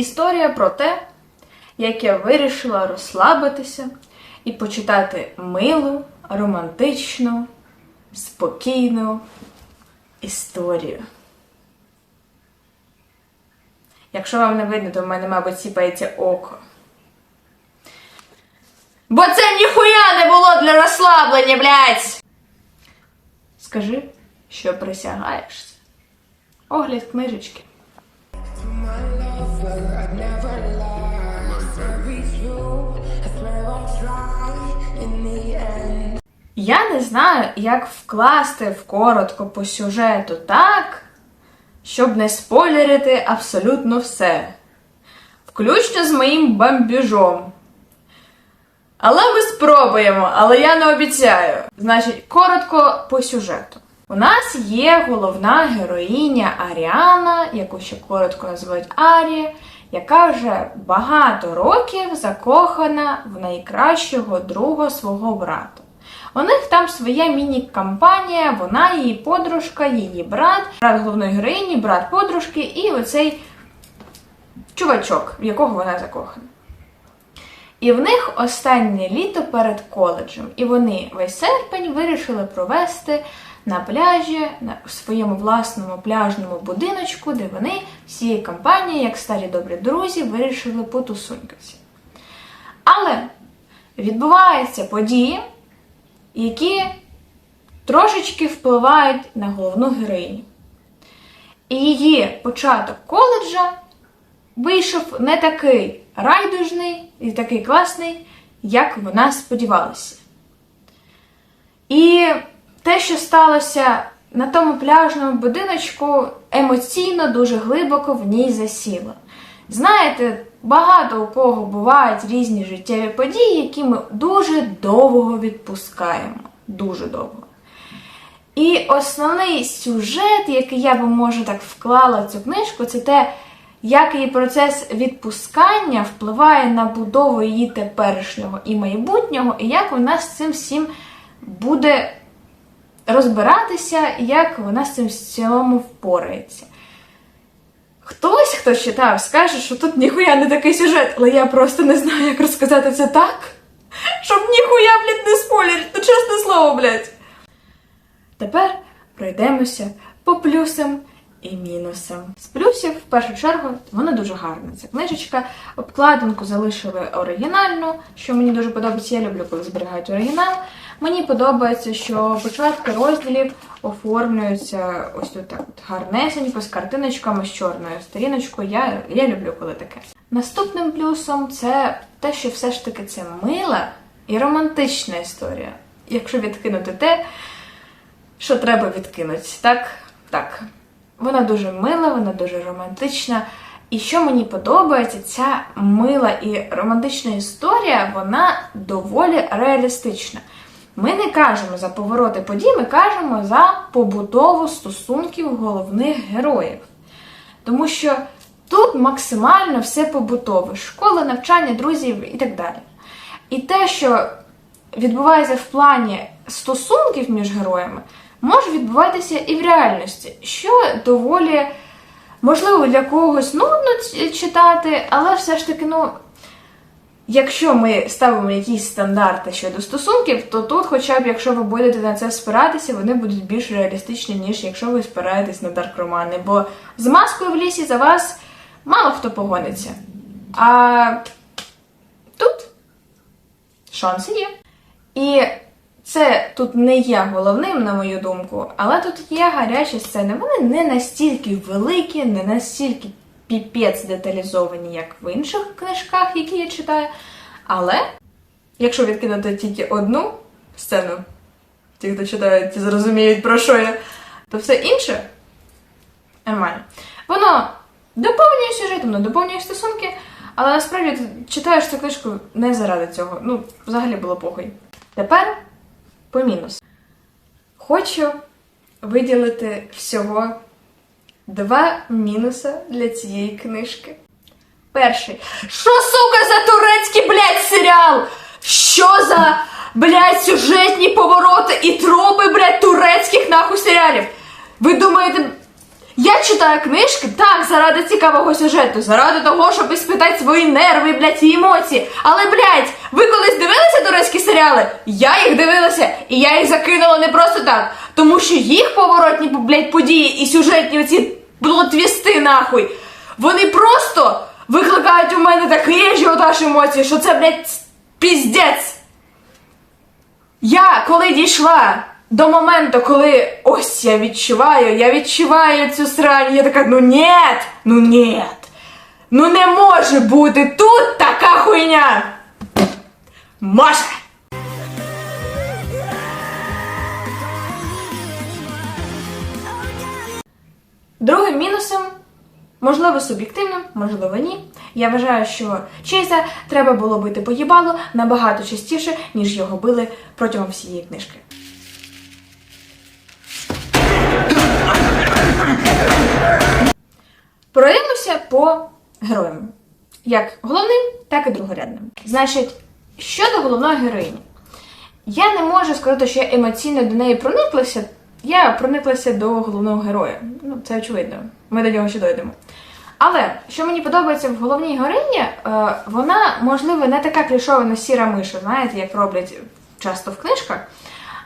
Історія про те, як я вирішила розслабитися і почитати милу, романтичну, спокійну історію. Якщо вам не видно, то в мене, мабуть, сіпається око. Бо це ніхуя не було для розслаблення, блядь! Скажи, що присягаєшся. Огляд книжечки. Я не знаю, як вкласти вкоротко по сюжету так, щоб не спойлерити абсолютно все. Включно з моїм бамбіжом. Але ми спробуємо, але я не обіцяю. Значить, коротко по сюжету. У нас є головна героїня Аріана, яку ще коротко називають Арі, яка вже багато років закохана в найкращого друга свого брата. У них там своя міні-кампанія, вона, її подружка, її брат, брат головної героїні, брат подружки і оцей чувачок, в якого вона закохана. І в них останнє літо перед коледжем, і вони весь серпень вирішили провести на пляжі, на своєму власному пляжному будиночку, де вони всією компанією, як старі добрі друзі, вирішили потусунькатися. Але відбуваються події, які трошечки впливають на головну героїню. І її початок коледжа вийшов не такий райдужний і такий класний, як вона сподівалася. І те, що сталося на тому пляжному будиночку, емоційно дуже глибоко в ній засіло. Знаєте, багато у кого бувають різні життєві події, які ми дуже довго відпускаємо. Дуже довго. І основний сюжет, який я би може так вклала в цю книжку, це те, як її процес відпускання впливає на будову її теперішнього і майбутнього, і як вона з цим всім буде розбиратися, як вона з цим в цілому впорається. Хтось, хто читав, скаже, що тут ніхуя не такий сюжет, але я просто не знаю, як розказати це так, щоб ніхуя, блядь, не спойлерити, ну чесне слово, блядь. Тепер пройдемося по плюсам і мінусам. З плюсів, в першу чергу, вона дуже гарна. Ця книжечка. Обкладинку залишили оригінальну, що мені дуже подобається. Я люблю, коли зберігають оригінал. Мені подобається, що початки розділів оформлюються ось тут так от гарнесенько, з картиночками, з чорною сторіночкою. Я, я люблю, коли таке. Наступним плюсом це те, що все ж таки це мила і романтична історія. Якщо відкинути те, що треба відкинути. Так, так. Вона дуже мила, вона дуже романтична. І що мені подобається, ця мила і романтична історія, вона доволі реалістична. Ми не кажемо за повороти подій, ми кажемо за побудову стосунків головних героїв. Тому що тут максимально все побутове: школа, навчання, друзів і так далі. І те, що відбувається в плані стосунків між героями, може відбуватися і в реальності, що доволі можливо для когось нудно читати, але все ж таки, ну. Якщо ми ставимо якісь стандарти щодо стосунків, то тут, хоча б якщо ви будете на це спиратися, вони будуть більш реалістичні, ніж якщо ви спираєтесь на дарк-романи. Бо з маскою в лісі за вас мало хто погониться. А тут шанси є. І це тут не є головним, на мою думку, але тут є гарячі сцени. Вони не настільки великі, не настільки піпець деталізовані, як в інших книжках, які я читаю. Але якщо відкинути тільки одну сцену, ті, хто читають, ті зрозуміють, про що я, то все інше нормально. Воно доповнює сюжет, воно доповнює стосунки, але насправді читаєш цю книжку не заради цього. Ну, взагалі було похуй. Тепер по мінус. Хочу виділити всього два мінуси для цієї книжки. Перший. Що, сука, за турецький, блядь, серіал? Що за, блядь, сюжетні повороти і тропи, блядь, турецьких нахуй серіалів? Ви думаєте, Я читаю книжки так, заради цікавого сюжету, заради того, щоб іспитати свої нерви, блядь, і емоції. Але, блядь, ви колись дивилися турецькі серіали? Я їх дивилася, і я їх закинула не просто так. Тому що їх поворотні, блядь, події і сюжетні оці плотвісти, нахуй, вони просто викликають у мене такий ажіотаж емоцій, що це, блядь, піздець. Я коли дійшла до моменту, коли ось я відчуваю, я відчуваю цю срань, я така, ну нет, ну нет, ну не може бути тут така хуйня. Може. Другим мінусом, можливо, суб'єктивним, можливо, ні. Я вважаю, що Чейза треба було бити по їбалу набагато частіше, ніж його били протягом всієї книжки. Пройдемося по героям. Як головним, так і другорядним. Значить, щодо головної героїні, я не можу сказати, що я емоційно до неї прониклася. Я прониклася до головного героя. Ну, це очевидно. Ми до нього ще дойдемо. Але що мені подобається в головній героїні, е, вона, можливо, не така клішована сіра миша, знаєте, як роблять часто в книжках.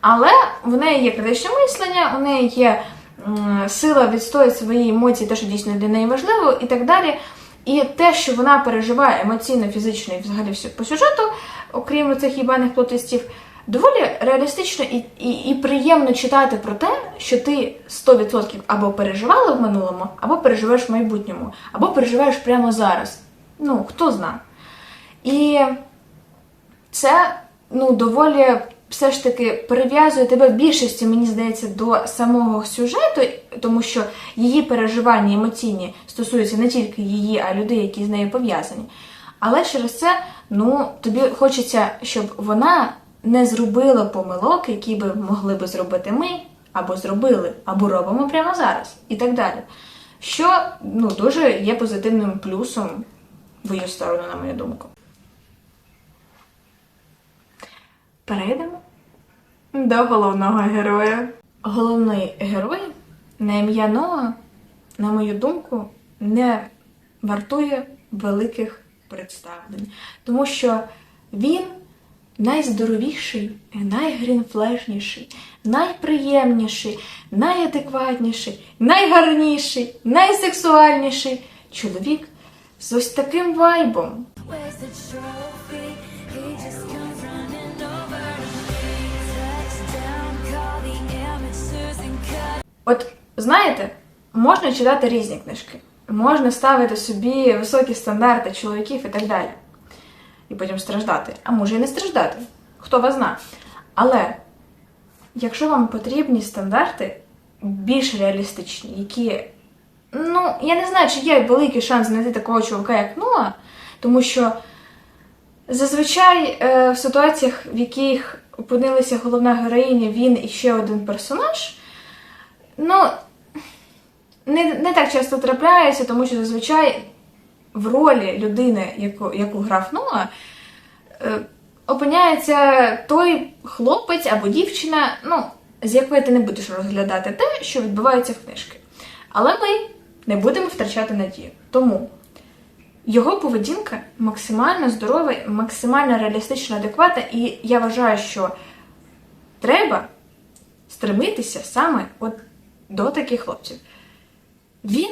Але в неї є критичне мислення, у неї є сила відстояти свої емоції, те, що дійсно для неї важливо, і так далі. І те, що вона переживає емоційно, фізично і взагалі все по сюжету, окрім цих їбаних плотистів, доволі реалістично і, і, і приємно читати про те, що ти 100% або переживала в минулому, або переживаєш в майбутньому, або переживаєш прямо зараз. Ну, хто зна. І це ну, доволі все ж таки прив'язує тебе в більшості, мені здається, до самого сюжету, тому що її переживання емоційні стосуються не тільки її, а людей, які з нею пов'язані. Але через це ну, тобі хочеться, щоб вона не зробила помилок, які би могли би зробити ми, або зробили, або робимо прямо зараз, і так далі. Що ну, дуже є позитивним плюсом в її сторону, на мою думку. Перейдемо до головного героя. Головний герой на ім'я Ноа, на мою думку, не вартує великих представлень, тому що він найздоровіший, найгрінфлешніший, найприємніший, найадекватніший, найгарніший, найсексуальніший чоловік з ось таким вайбом. От знаєте, можна читати різні книжки, можна ставити собі високі стандарти чоловіків і так далі. І потім страждати. А може і не страждати. Хто вас зна. Але якщо вам потрібні стандарти більш реалістичні, які. Ну, я не знаю, чи є великий шанс знайти такого чоловіка, як Ноа, тому що зазвичай е, в ситуаціях, в яких опинилася головна героїня, він і ще один персонаж, ну, не, не так часто трапляється, тому що зазвичай в ролі людини, яку, яку грав Ноа, е, опиняється той хлопець або дівчина, ну, з якої ти не будеш розглядати те, що відбувається в книжці. Але ми не будемо втрачати надію. Тому його поведінка максимально здорова, максимально реалістично адекватна, і я вважаю, що треба стремитися саме от до таких хлопців. Він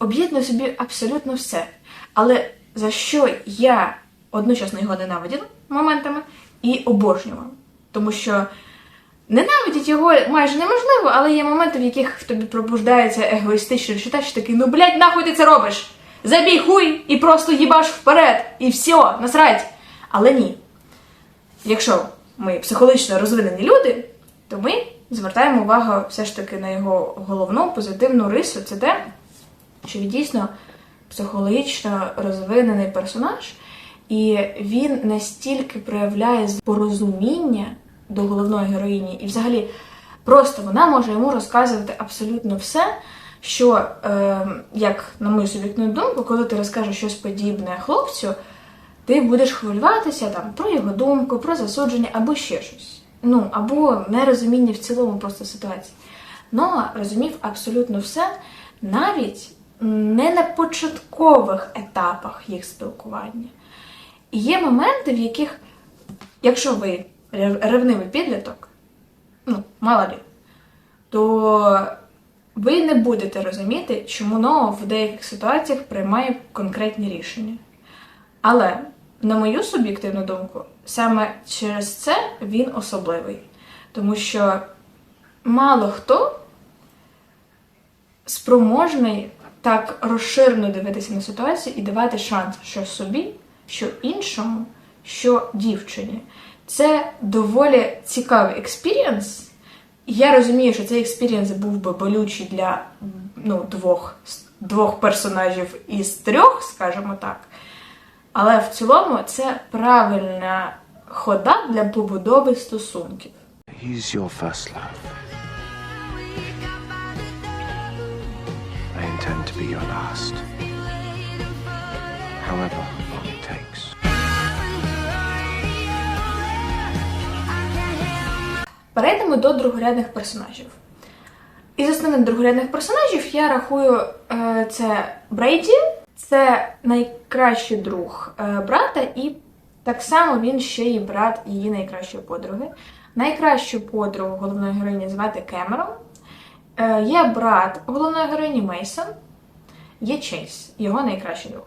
об'єднує собі абсолютно все. Але за що я одночасно його ненавиділа моментами і обожнювала. Тому що ненавидіть його майже неможливо, але є моменти, в яких в тобі пробуждається егоїстичне відчуття, що такий, ну блядь, нахуй ти це робиш? Забій хуй і просто їбаш вперед, і все, насрать. Але ні. Якщо ми психологічно розвинені люди, то ми звертаємо увагу все ж таки на його головну позитивну рису. Це те, що він дійсно психологічно розвинений персонаж, і він настільки проявляє порозуміння до головної героїні, і взагалі просто вона може йому розказувати абсолютно все. Що, е, як на мою суб'єктивну думку, коли ти розкажеш щось подібне хлопцю, ти будеш хвилюватися там про його думку, про засудження або ще щось. Ну, або нерозуміння в цілому просто ситуації. Ноа розумів абсолютно все, навіть не на початкових етапах їх спілкування. І є моменти, в яких, якщо ви ревнивий підліток, ну, мало лі, то ви не будете розуміти, чому Ноа в деяких ситуаціях приймає конкретні рішення. Але, на мою суб'єктивну думку, саме через це він особливий. Тому що мало хто спроможний так розширено дивитися на ситуацію і давати шанс що собі, що іншому, що дівчині. Це доволі цікавий експірієнс. Я розумію, що цей експірієнс був би болючий для ну, двох, двох персонажів із трьох, скажімо так. Але в цілому це правильна хода для побудови стосунків. He's your first love. Intend to be your last. However long it takes. Перейдемо до другорядних персонажів. Із основних другорядних персонажів я рахую е, це Брейді, це найкращий друг е, брата, і так само він ще й брат її найкращої подруги. Найкращу подругу головної героїні звати Кемерон. Е, є брат головної героїні Мейсон, є Чейз, його найкращий друг.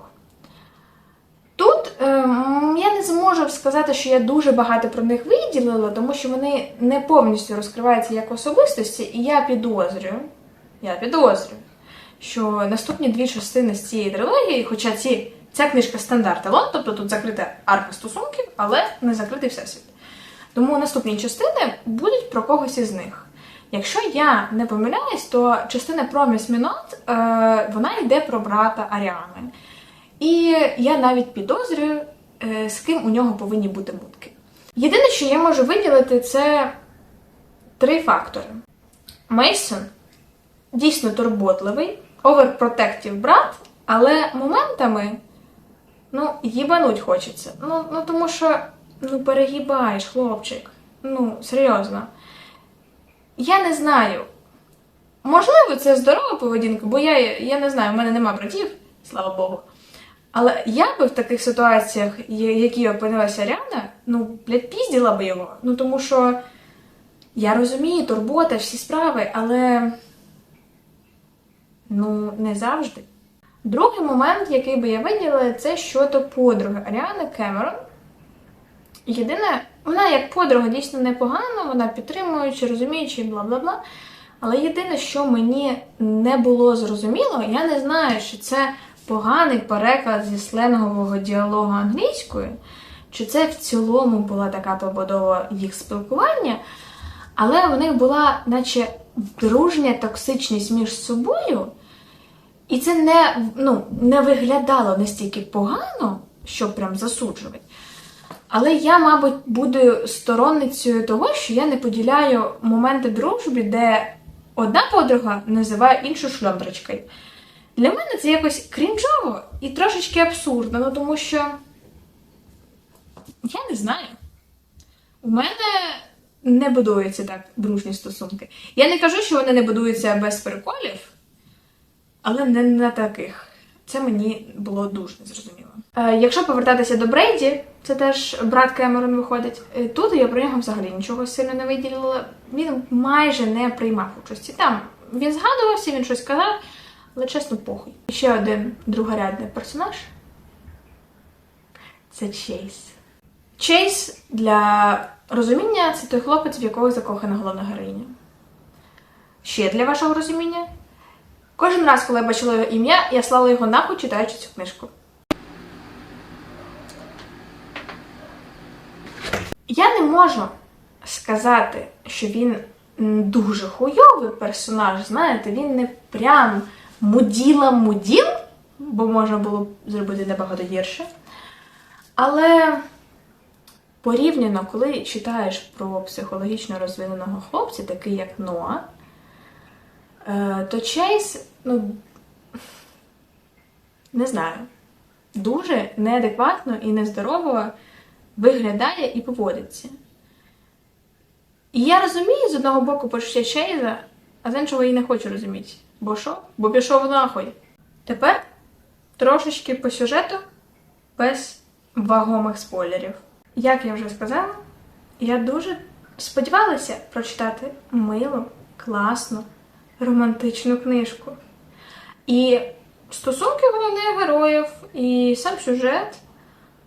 Тут ем, я не зможу сказати, що я дуже багато про них виділила, тому що вони не повністю розкриваються як особистості, і я підозрюю, я підозрюю, що наступні дві частини з цієї трилогії, хоча ці, ця книжка стандарт Елон, тобто тут закрита арка стосунків, але не закритий всесвіт. Тому наступні частини будуть про когось із них. Якщо я не помиляюсь, то частина про Міс Мінот, е, вона йде про брата Аріани. І я навіть підозрюю, е, з ким у нього повинні бути мутки. Єдине, що я можу виділити, це три фактори. Мейсон дійсно турботливий, оверпротектів брат, але моментами ну, їбануть хочеться. Ну, ну тому що ну, перегибаєш, хлопчик. Ну, серйозно. Я не знаю. Можливо, це здорова поведінка, бо я, я не знаю, в мене нема братів, слава Богу. Але я би в таких ситуаціях, які опинилася Ряна, ну, блядь, пізділа би його. Ну тому що я розумію, турбота, всі справи, але ну, не завжди. Другий момент, який би я виділила, це щодо подруги Аріани Кемерон. Єдине, вона як подруга дійсно непогана, вона підтримуючи, розуміючи, і бла бла бла. Але єдине, що мені не було зрозуміло, я не знаю, чи це поганий переклад зі сленгового діалогу англійською, чи це в цілому була така побудова їх спілкування, але в них була, наче, дружня токсичність між собою, і це не, ну, не виглядало настільки погано, щоб прям засуджувати. Але я, мабуть, буду сторонницею того, що я не поділяю моменти дружби, де одна подруга називає іншу шльондрочкою. Для мене це якось крінжово і трошечки абсурдно, ну тому що я не знаю. У мене не будуються так дружні стосунки. Я не кажу, що вони не будуються без приколів, але не на таких. Це мені було дуже незрозуміло. Е, якщо повертатися до Брейді, це теж брат Кемерон виходить. е, Тут я про нього взагалі нічого сильно не виділила. Він майже не приймав участі. Там він згадувався, він щось казав, але чесно, похуй. Ще один другорядний персонаж це Чейз. Чейз для розуміння це той хлопець, в якого закохана головна героїня. Ще для вашого розуміння. Кожен раз, коли я бачила його ім'я, я слала його нахуй, читаючи цю книжку. Я не можу сказати, що він дуже хуйовий персонаж. Знаєте, він не прям муділа-муділ, бо можна було б зробити набагато гірше. Але порівняно, коли читаєш про психологічно розвиненого хлопця, такий як Ноа, Е, то Чейз, ну не знаю, дуже неадекватно і нездорово виглядає і поводиться. І я розумію з одного боку почуття Чейза, а з іншого і не хочу розуміти. Бо що? Бо пішов нахуй. Тепер трошечки по сюжету без вагомих спойлерів. Як я вже сказала, я дуже сподівалася прочитати милу, класну, романтичну книжку. І стосунки головних героїв, і сам сюжет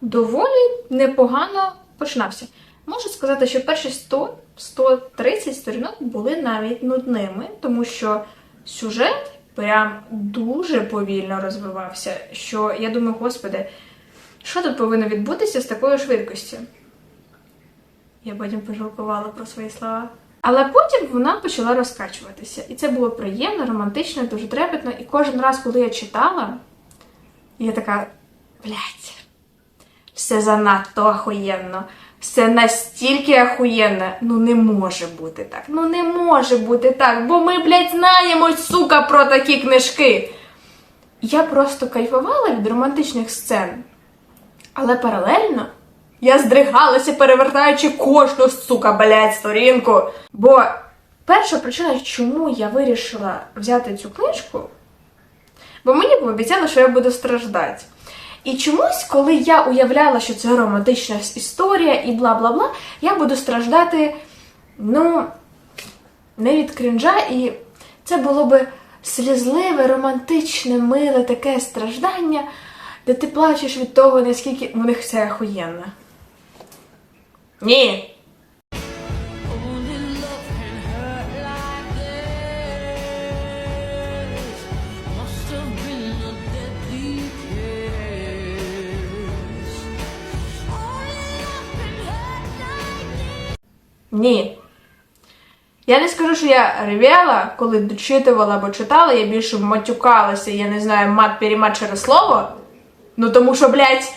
доволі непогано починався. Можу сказати, що перші 100-130 сторінок були навіть нудними, тому що сюжет прям дуже повільно розвивався. Що я думаю, господи, що тут повинно відбутися з такою швидкістю? Я потім пожалкувала про свої слова. Але потім вона почала розкачуватися. І це було приємно, романтично, дуже трепетно. І кожен раз, коли я читала, я така, блядь, все занадто ахуєнно. Все настільки ахуєнно. Ну не може бути так. Ну не може бути так, бо ми, блядь, знаємо, сука, про такі книжки. Я просто кайфувала від романтичних сцен. Але паралельно я здригалася, перевертаючи кожну сука, блядь, сторінку. Бо перша причина, чому я вирішила взяти цю книжку, бо мені пообіцяли, що я буду страждати. І чомусь, коли я уявляла, що це романтична історія і бла бла бла, я буду страждати, ну, не від крінжа, і це було би слізливе, романтичне, миле таке страждання, де ти плачеш від того, наскільки в них все охуєнно. Ні. Ні. Я не скажу, що я ревела, коли дочитувала або читала, я більше матюкалася, я не знаю, мат перемат через слово. Ну тому що, блядь,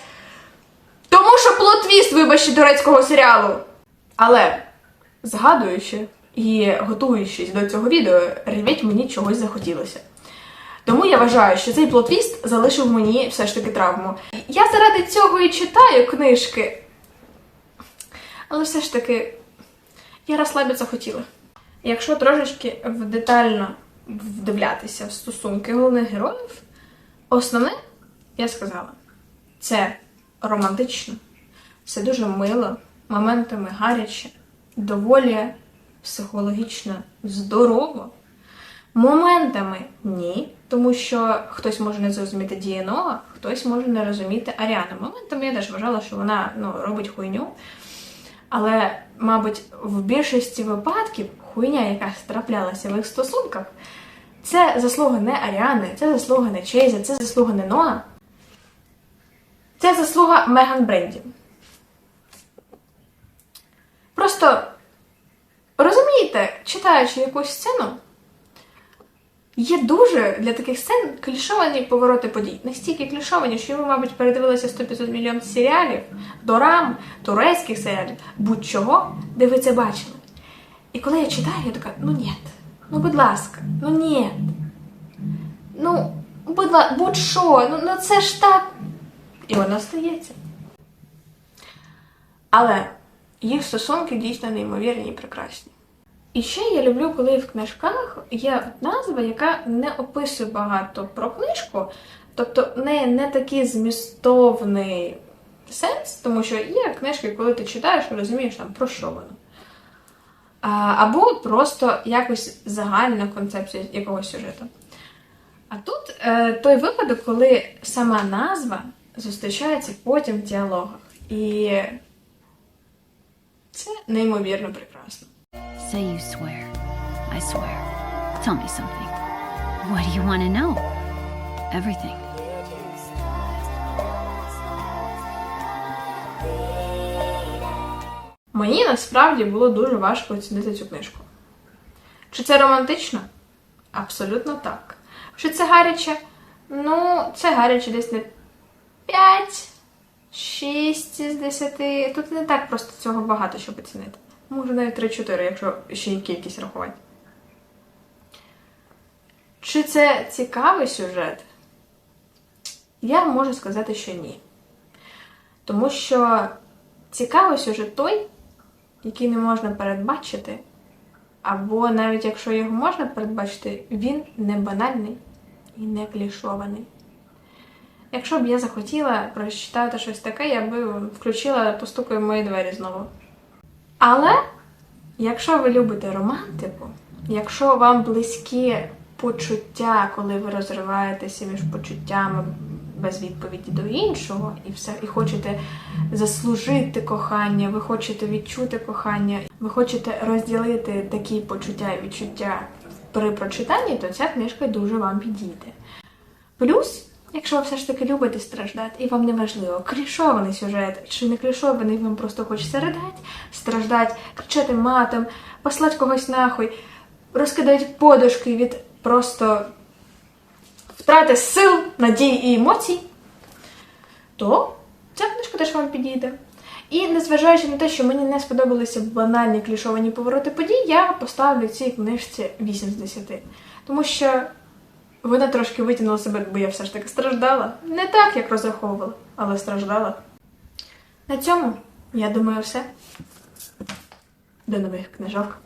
тому що плот-твіст, вибачте, турецького серіалу. Але, згадуючи і готуючись до цього відео, реветь мені чогось захотілося. Тому я вважаю, що цей плот-твіст залишив мені все ж таки травму. Я заради цього і читаю книжки. Але все ж таки, я розслабитися хотіла. Якщо трошечки детально вдивлятися в стосунки головних героїв, основне, я сказала, це романтично, це дуже мило, моментами гаряче, доволі психологічно здорово. Моментами ні, тому що хтось може не зрозуміти Дієнова, хтось може не розуміти Аріану. Моментами я теж вважала, що вона ну, робить хуйню. Але, мабуть, в більшості випадків хуйня, яка траплялася в їх стосунках, це заслуга не Аріани, це заслуга не Чейза, це заслуга не Ноа. Це заслуга Меган Бренді. Просто розумієте, читаючи якусь сцену, є дуже для таких сцен клішовані повороти подій. Настільки клішовані, що ви, мабуть, передивилися 100-500 мільйон серіалів, дорам, турецьких серіалів, будь-чого, де ви це бачили. І коли я читаю, я така, ну ні, ну будь ласка, ну ні. Ну, будь ласка, будь-що, ну, ну це ж так. І воно стається. Але їх стосунки дійсно неймовірні і прекрасні. І ще я люблю, коли в книжках є назва, яка не описує багато про книжку, тобто не, не такий змістовний сенс, тому що є книжки, коли ти читаєш розумієш там про що воно. Або просто якось загальна концепція якогось сюжету. А тут е, той випадок, коли сама назва зустрічається потім в діалогах. І це неймовірно прекрасно. Say you swear. I swear. Tell me something. What do you want to know? Everything. Мені насправді було дуже важко оцінити цю книжку. Чи це романтично? Абсолютно так. Чи це гаряче? Ну, це гаряче десь на 5, 6 з 10. Тут не так просто цього багато, щоб оцінити. Може навіть 3-4, якщо ще й кількість рахувати. Чи це цікавий сюжет? Я можу сказати, що ні. Тому що цікавий сюжет той, який не можна передбачити, або навіть якщо його можна передбачити, він не банальний і не клішований. Якщо б я захотіла прочитати щось таке, я би включила постукаю в мої двері знову. Але якщо ви любите романтику, якщо вам близькі почуття, коли ви розриваєтеся між почуттями без відповіді до іншого, і все, і хочете заслужити кохання, ви хочете відчути кохання, ви хочете розділити такі почуття і відчуття при прочитанні, то ця книжка дуже вам підійде. Плюс, якщо ви все ж таки любите страждати, і вам не важливо, клішований сюжет чи не клішований, вам просто хочеться ридати, страждати, кричати матом, послати когось нахуй, розкидати подушки від просто втрати сил, надій і емоцій, то ця книжка теж вам підійде. І незважаючи на те, що мені не сподобалися банальні клішовані повороти подій, я поставлю цій книжці 8 з 10. Тому що вона трошки витягнула себе, бо я все ж таки страждала. Не так, як розраховувала, але страждала. На цьому, я думаю, все. До нових книжок.